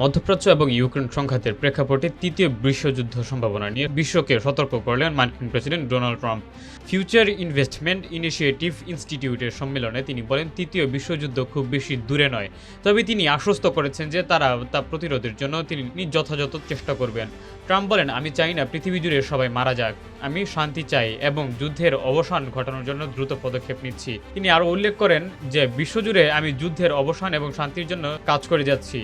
মধ্যপ্রাচ্য এবং ইউক্রেন সংঘাতের প্রেক্ষাপটে তৃতীয় বিশ্বযুদ্ধ সম্ভাবনা নিয়ে বিশ্বকে সতর্ক করলেন মার্কিন president Donald Trump. Future investment initiative ইনস্টিটিউটের সম্মেলনে তিনি বলেন, তৃতীয় বিশ্বযুদ্ধ খুব বেশি দূরে নয়। তবে তিনি আশ্বস্ত করেছেন যে তারা তা প্রতিরোধের জন্য তিনি যথাযথ চেষ্টা করবেন। ট্রাম্প বলেন, আমি চাই না পৃথিবী জুড়ে সবাই মারা যাক। আমি শান্তি চাই এবং যুদ্ধের অবসান ঘটানোর জন্য দ্রুত পদক্ষেপ নিচ্ছি। তিনি আরও উল্লেখ করেন যে, বিশ্বজুড়ে আমি যুদ্ধের অবসান এবং শান্তির জন্য কাজ করে যাচ্ছি।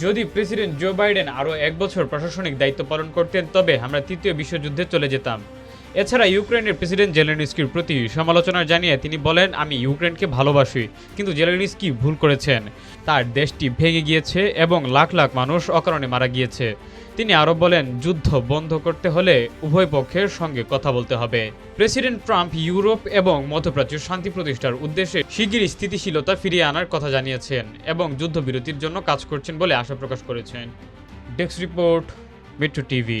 যদি প্রেসিডেন্ট জো বাইডেন আরও এক বছর প্রশাসনিক দায়িত্ব পালন করতেন, তবে আমরা তৃতীয় বিশ্বযুদ্ধে চলে যেতাম। এছাড়া ইউক্রেনের প্রেসিডেন্ট জেলেনিস্কির প্রতি সমালোচনা জানিয়ে তিনি বলেন, আমি ইউক্রেনকে ভালোবাসি, কিন্তু জেলেনিস্কি ভুল করেছেন। তার দেশটি ভেঙে গিয়েছে এবং লাখ লাখ মানুষ অকারণে মারা গিয়েছে। তিনি আরও বলেন, যুদ্ধ বন্ধ করতে হলে উভয় পক্ষের সঙ্গে কথা বলতে হবে। প্রেসিডেন্ট ট্রাম্প ইউরোপ এবং মধ্যপ্রাচ্যের শান্তি প্রতিষ্ঠার উদ্দেশ্যে শিগগিরই স্থিতিশীলতা ফিরিয়ে আনার কথা জানিয়েছেন এবং যুদ্ধবিরতির জন্য কাজ করছেন বলে আশা প্রকাশ করেছেন। Desk report metro TV.